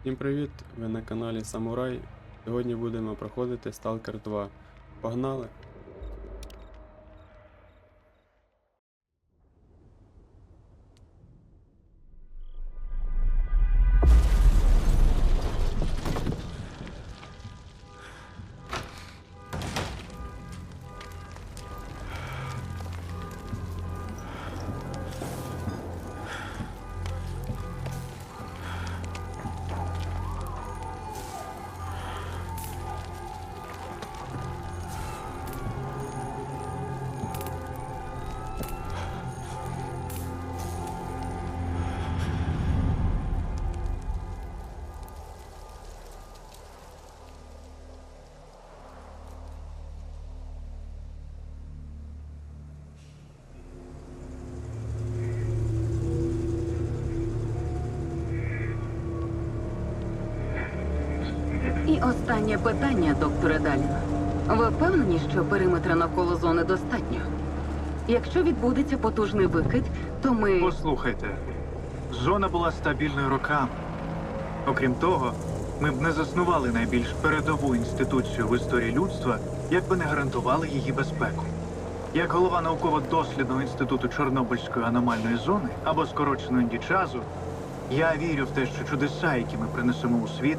Всім привіт! Ви на каналі Самурай. Сьогодні будемо проходити Stalker 2. Погнали! Останнє питання, докторе Далін. Ви впевнені, що периметра навколо зони достатньо? Якщо відбудеться потужний викид, то ми. Послухайте, зона була стабільною роками. Окрім того, ми б не заснували найбільш передову інституцію в історії людства, якби не гарантували її безпеку. Як голова науково-дослідного інституту Чорнобильської аномальної зони або скорочено індічазу, я вірю в те, що чудеса, які ми принесемо у світ,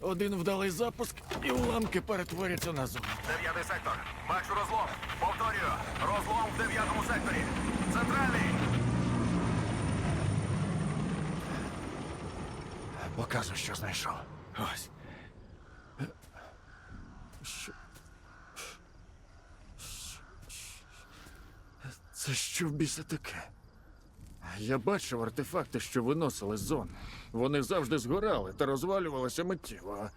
Один вдалий запуск, і уламки перетворяться на зону. Дев'ятий сектор. Бачу розлом. Повторюю. Розлом в дев'ятому секторі. Центральний. Показуй, що знайшов. Ось. Це що в біса таке? Я бачив артефакти, що виносили з зони. Вони завжди згорали та розвалювалися миттєво.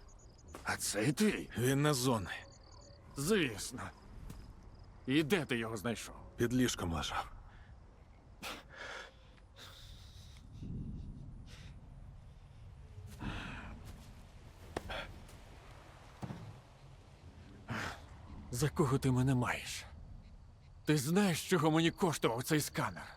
А цей твій? Він на зони. Звісно. І де ти його знайшов? Під ліжком лежав. За кого ти мене маєш? Ти знаєш, чого мені коштував цей сканер?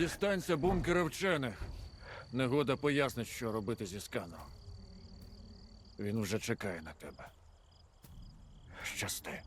Дістанься бункера вчених. Негода пояснить, що робити зі сканом. Він уже чекає на тебе. Щасти.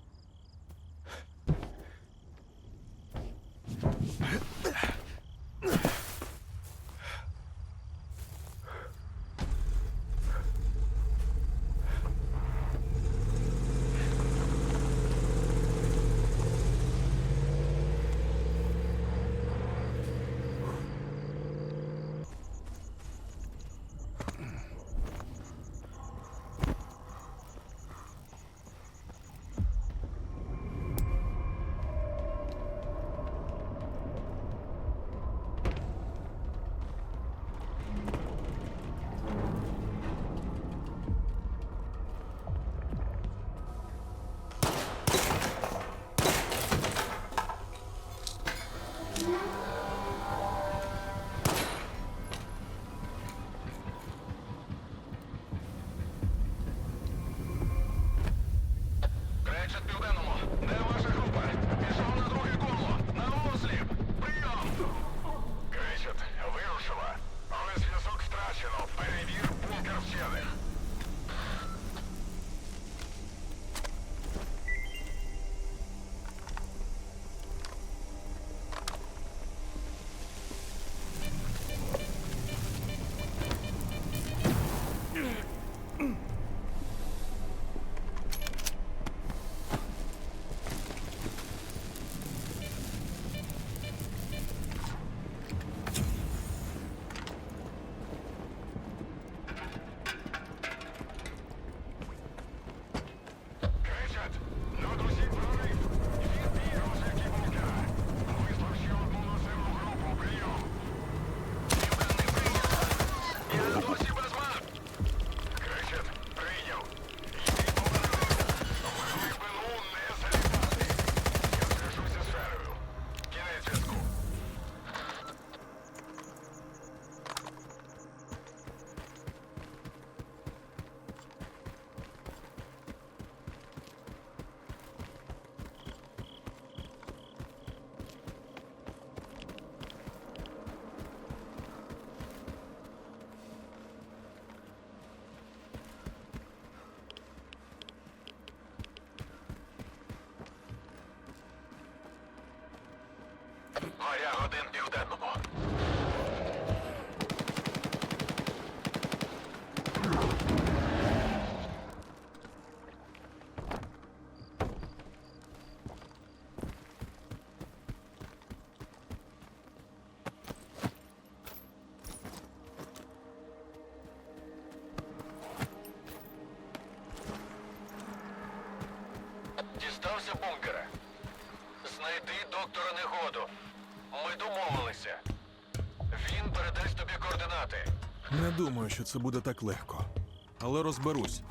Моря один південному. Не думаю, що це буде так легко. Але розберусь.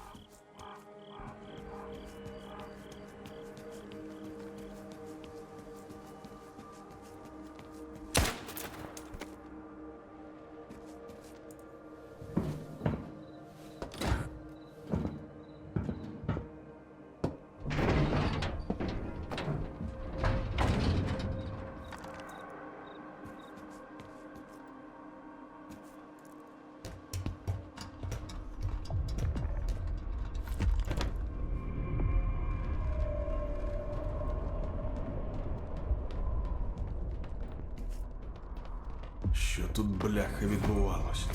Що тут бляха відбувалось?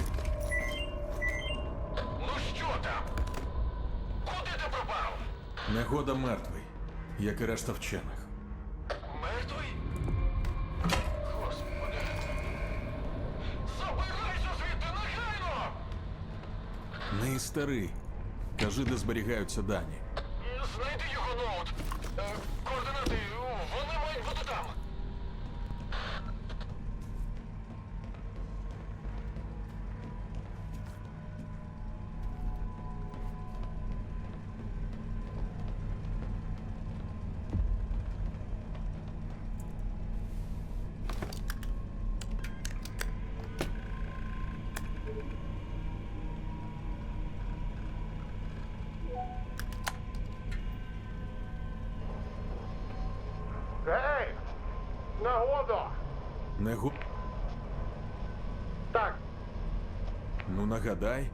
Ну що там? Куди ти пропав? Негода мертвий, як і решта вчених. Мертвий? Господи. Забирайся звідти негайно! Не і старий. Кажи, де зберігаються дані. Не гу. Так, Ну нагадай.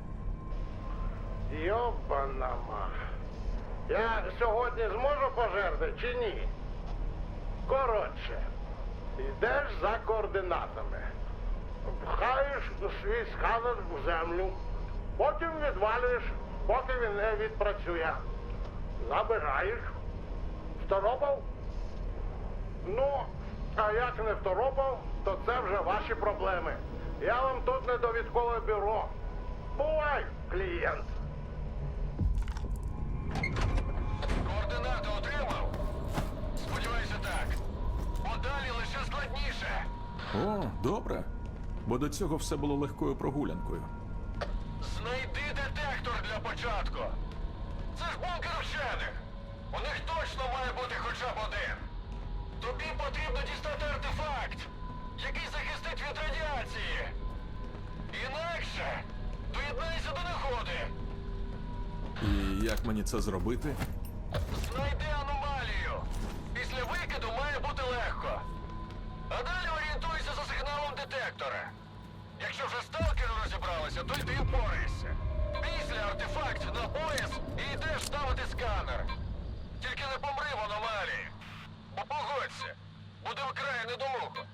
йобана ма. Я сьогодні зможу пожерти чи ні? Коротше, йдеш за координатами. Пхаєш свій сканер в землю, потім відвалюєш, поки він не відпрацює. Забираєш. Второпав? Ну, а як не второпав, то це вже ваші проблеми. Я вам тут не довідкове бюро. Бувай, клієнт. Координати отримав? Сподіваюся, так. Подалі лише складніше. О, добре. Бо до цього все було легкою прогулянкою. Знайди детектор для початку. Це ж бункер вчених. У них точно має бути хоча б один. Тобі потрібно дістати артефакт, який захистить від радіації. Інакше доєднайся до негоди. І як мені це зробити? Знайди аномалію. Після викиду має бути легко. А далі орієнтуйся за сигналом детектора. Якщо вже сталкери розібралися, то йди впорайся. Після артефакт на пояс і йдеш ставити сканер. Тільки не помри в аномалії. Погодься, буде вкрай недолуго.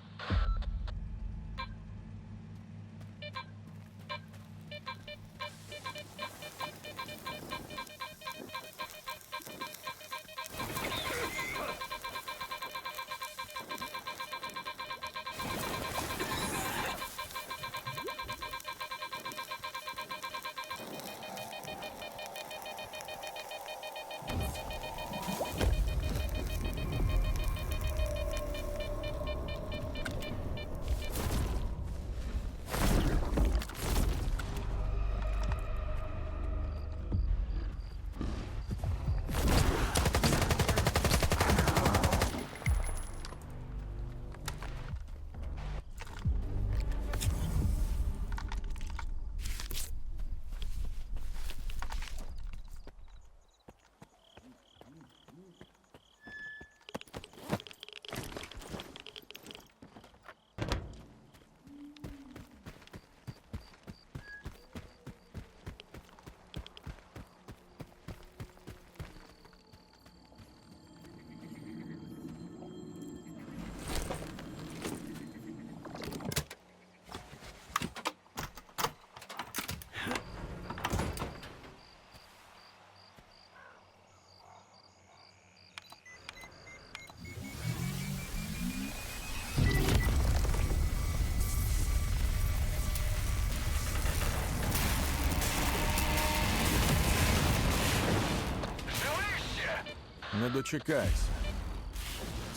Не дочекайся.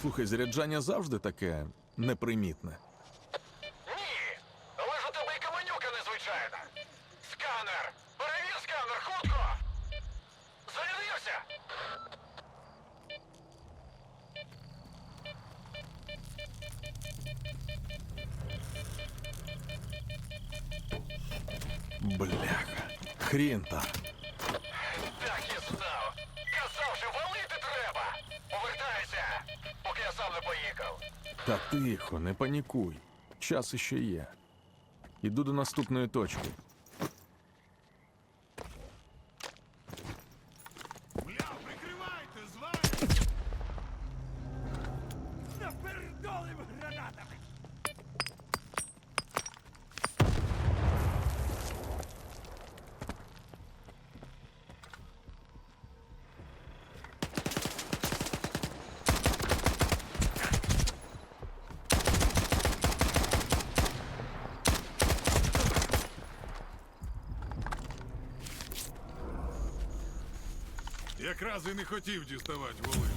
Слухай, заряджання завжди таке непримітне. Ні! Але ж у тебе і каменюка незвичайна! Сканер! Перевір сканер, хутко! Зарядився! Бляха. Хрін там. Тихо, не панікуй. Час іще є. Іду до наступної точки. Якраз не хотів діставати волину.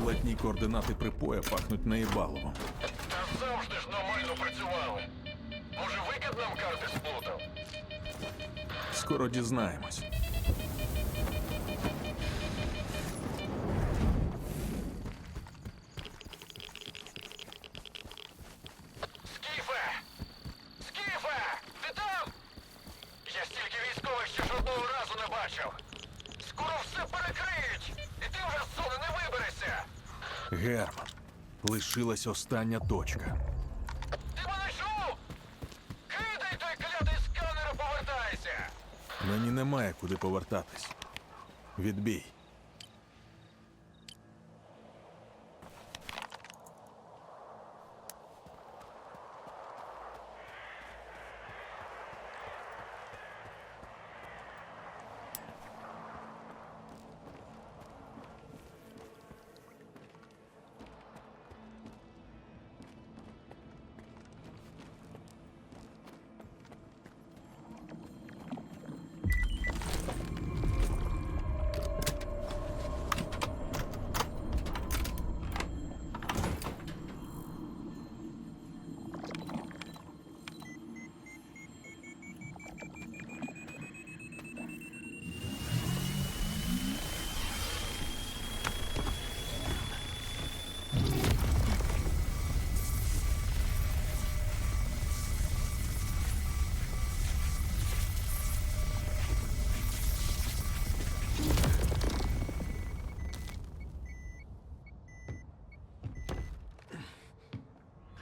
Блатні координати припоя пахнуть наїбалово. Та завжди ж нормально працювали. Може, викид нам карти сплутав? Скоро дізнаємось. Лишилась остання точка. Ти мене чув? Кидай той клятий сканер і повертайся! Мені немає куди повертатись. Відбій.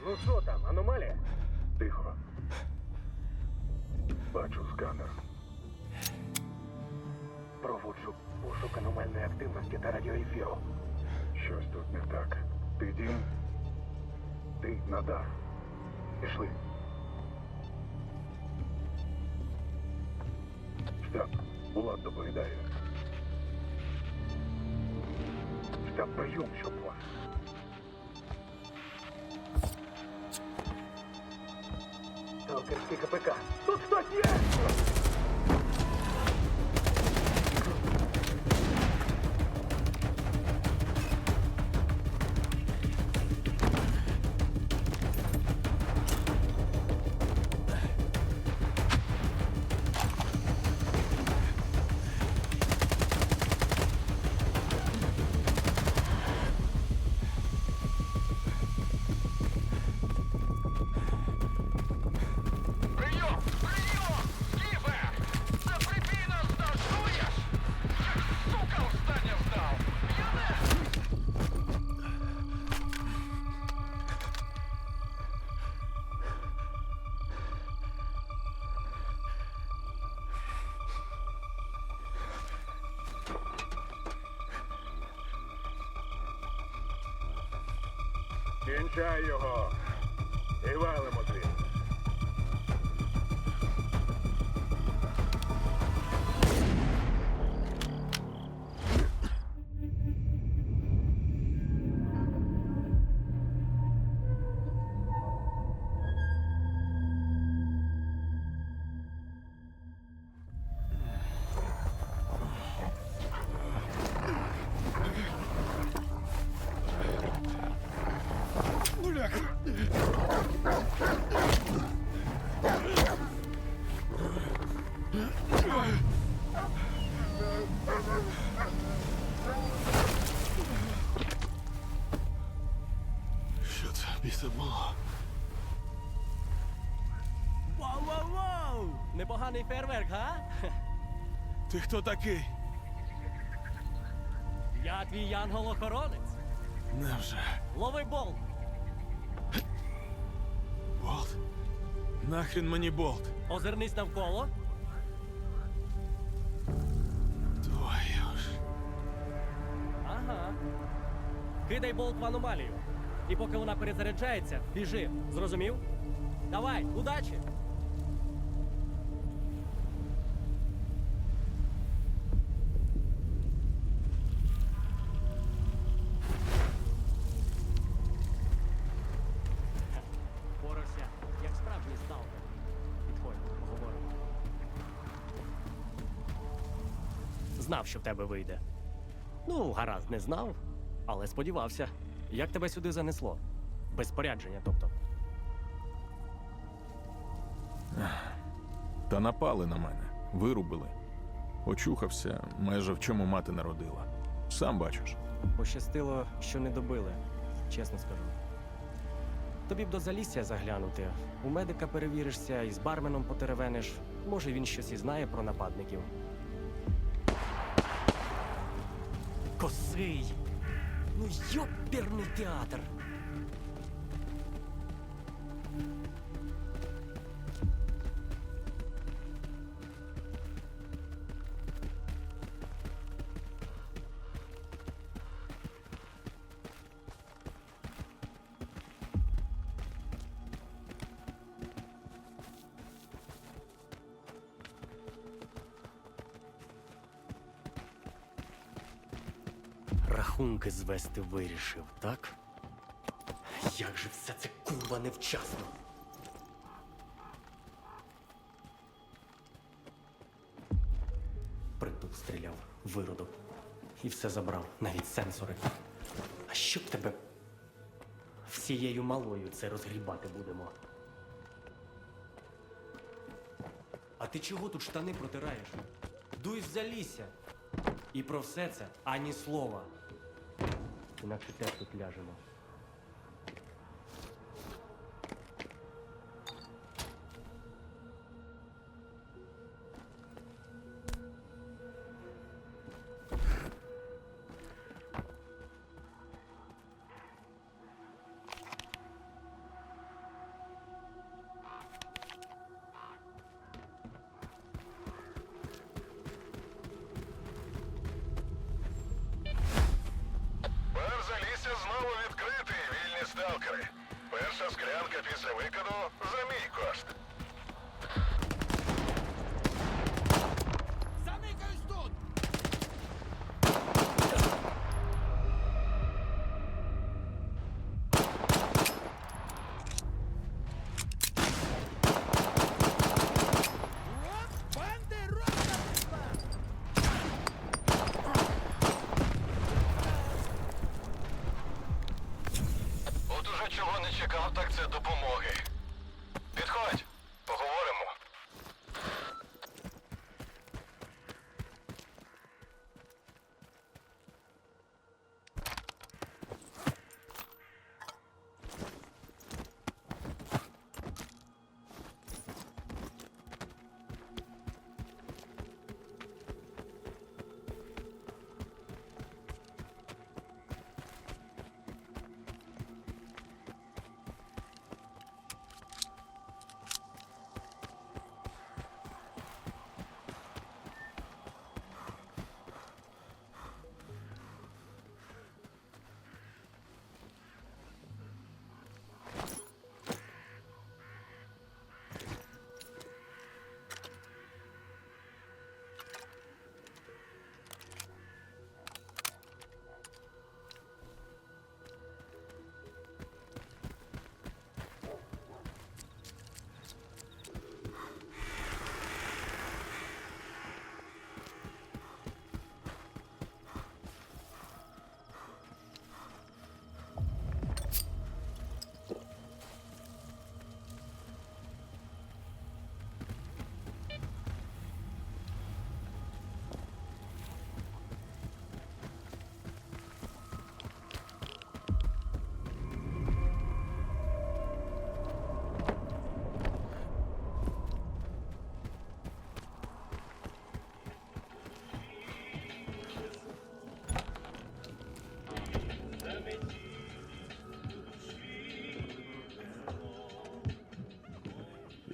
Ну що там, аномалія? Тихо. Бачу сканер. Проводжу пошук аномальної активності та радіоефіру. Щось тут не так. Ти дім? Ти надар. Пішли. Штаб, Булат доповідає. Штаб, прийом, щоб вас. Сталкерський КПК. Тут хтось є! Кінчай його. Непоганий фейерверк, га? Ти хто такий? Я твій янгол-охоронець. Невже? Лови болт. Болт? Нахрін мені болт? Озирнись навколо. Твою ж. Ага. Кидай болт в аномалію. І поки вона перезаряджається, біжи. Зрозумів? Давай, удачі! Тебе вийде. Ну, гаразд, не знав, але сподівався. Як тебе сюди занесло? Без спорядження, тобто. Та напали на мене, вирубили. Очухався, майже в чому мати народила. Сам бачиш. Пощастило, що не добили, чесно скажу. Тобі б до залісся заглянути. У медика перевіришся і з барменом потеревениш. Може, він щось і знає про нападників. Косий! Ну йоперний театр! Рахунки звести вирішив, так? Як же все це курва невчасно? Притул стріляв, виродок. І все забрав, навіть сенсори. А що б тебе всією малою це розгрібати будемо? А ти чого тут штани протираєш? Дуй з залісся. І про все це ані слова. Інакше тут ляжемо.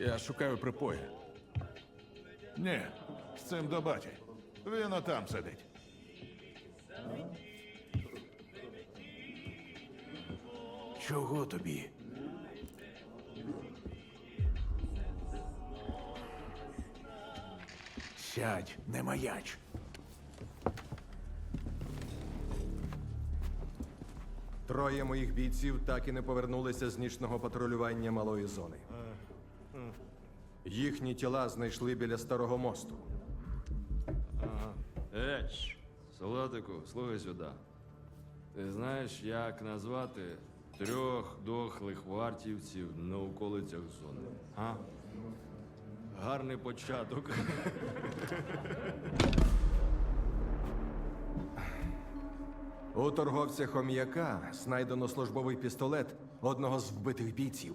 Я шукаю припої. Ні, з цим до баті. Він отам сидить. Чого тобі? Сядь, не маяч. Троє моїх бійців так і не повернулися з нічного патрулювання малої зони. Їхні тіла знайшли біля старого мосту. Еч, солдатику, слухай сюди. Ти знаєш, як назвати трьох дохлих вартівців на околицях зони? А? Гарний початок. У торговця хом'яка знайдено службовий пістолет одного з вбитих бійців.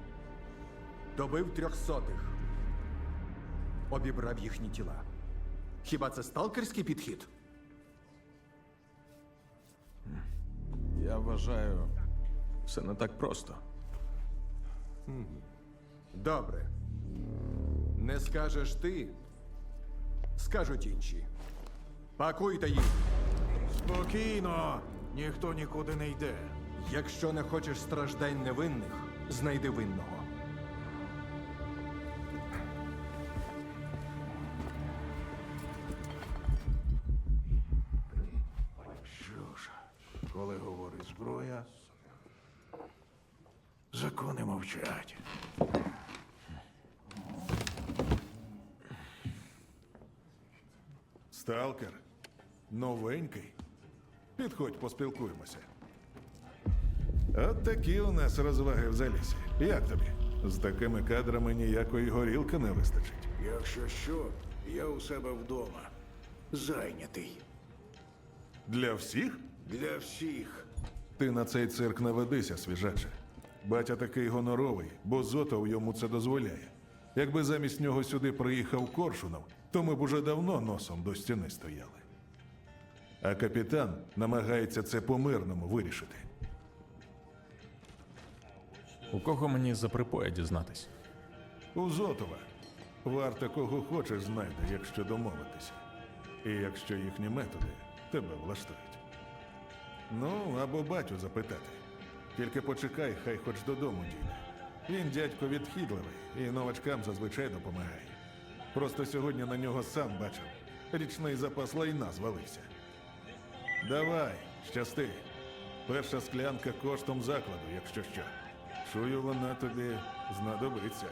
Добив трьохсотих. Обібрав їхні тіла. Хіба це сталкерський підхід? Я вважаю, все не так просто. Добре. Не скажеш ти, скажуть інші. Пакуйте їх. Спокійно, ніхто нікуди не йде. Якщо не хочеш страждань невинних, знайди винного. Мовчать. Сталкер. Новенький. Підходь, поспілкуємося. От такі у нас розваги в залісі. Як тобі? З такими кадрами ніякої горілки не вистачить. Якщо що, я у себе вдома. Зайнятий. Для всіх? Для всіх. Ти на цей цирк не ведися, свіжаче. Батя такий гоноровий, бо Зотов йому це дозволяє. Якби замість нього сюди приїхав Коршунов, то ми б уже давно носом до стіни стояли. А капітан намагається це по-мирному вирішити. У кого мені за припоя дізнатись? У Зотова. Варта кого хочеш знайде, якщо домовитися. І якщо їхні методи тебе влаштують. Ну, або батю запитати. Тільки почекай, хай хоч додому дійде. Він дядько відхідливий і новачкам зазвичай допомагає. Просто сьогодні на нього сам бачив. Річний запас лайна звалився. Давай, щасти. Перша склянка коштом закладу, якщо що. Чую, вона тобі знадобиться.